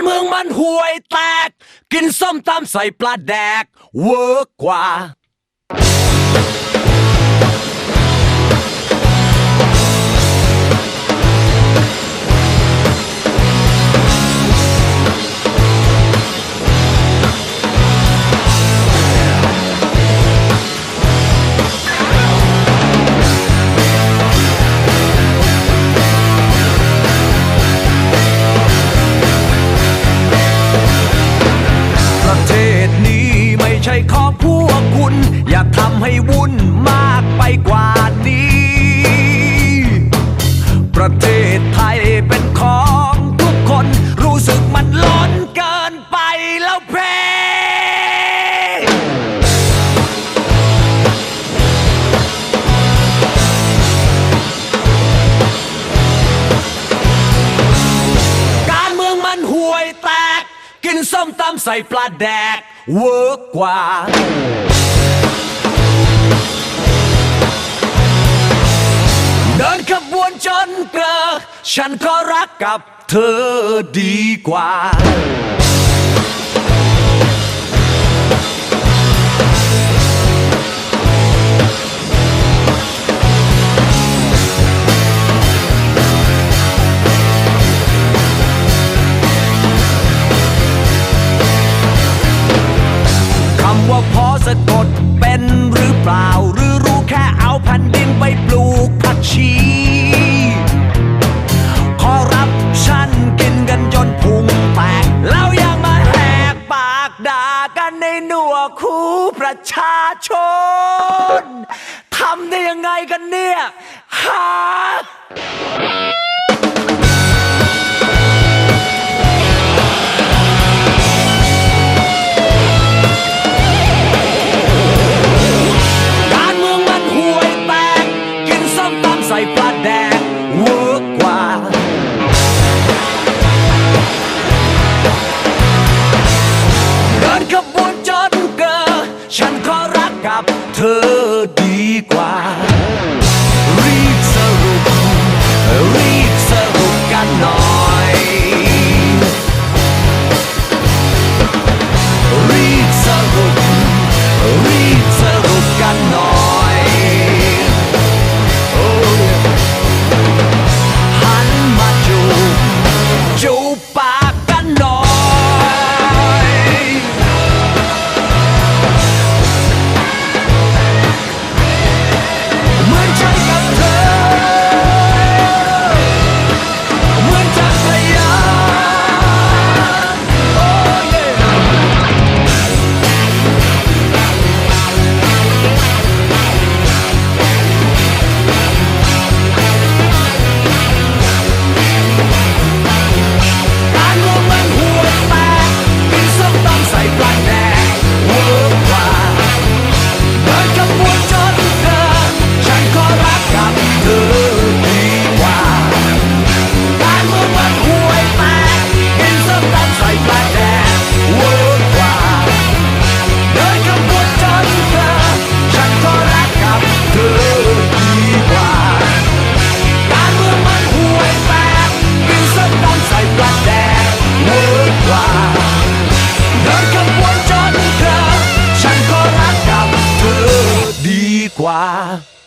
การเมืองมันห่วยแตก กินส้มตำใส่ปลาแดก เวิร์กกว่า วกคุณ อย่าทำให้วุ่นมากไปกว่านี้ ประเทศไทยเป็นของทุกคน รู้สึกมันล้นเกินไปแล้วเพการเมืองมันห่วยแตกกินส้มตำใส่ปลาแดก เวิร์กกว่า ฉันก็รักกับเธอดีกว่า คำว่าพอสะกดเป็นหรือเปล่า ชาชนทำได้ยังไงกันเนี่ยฮา เธ挂 Squire.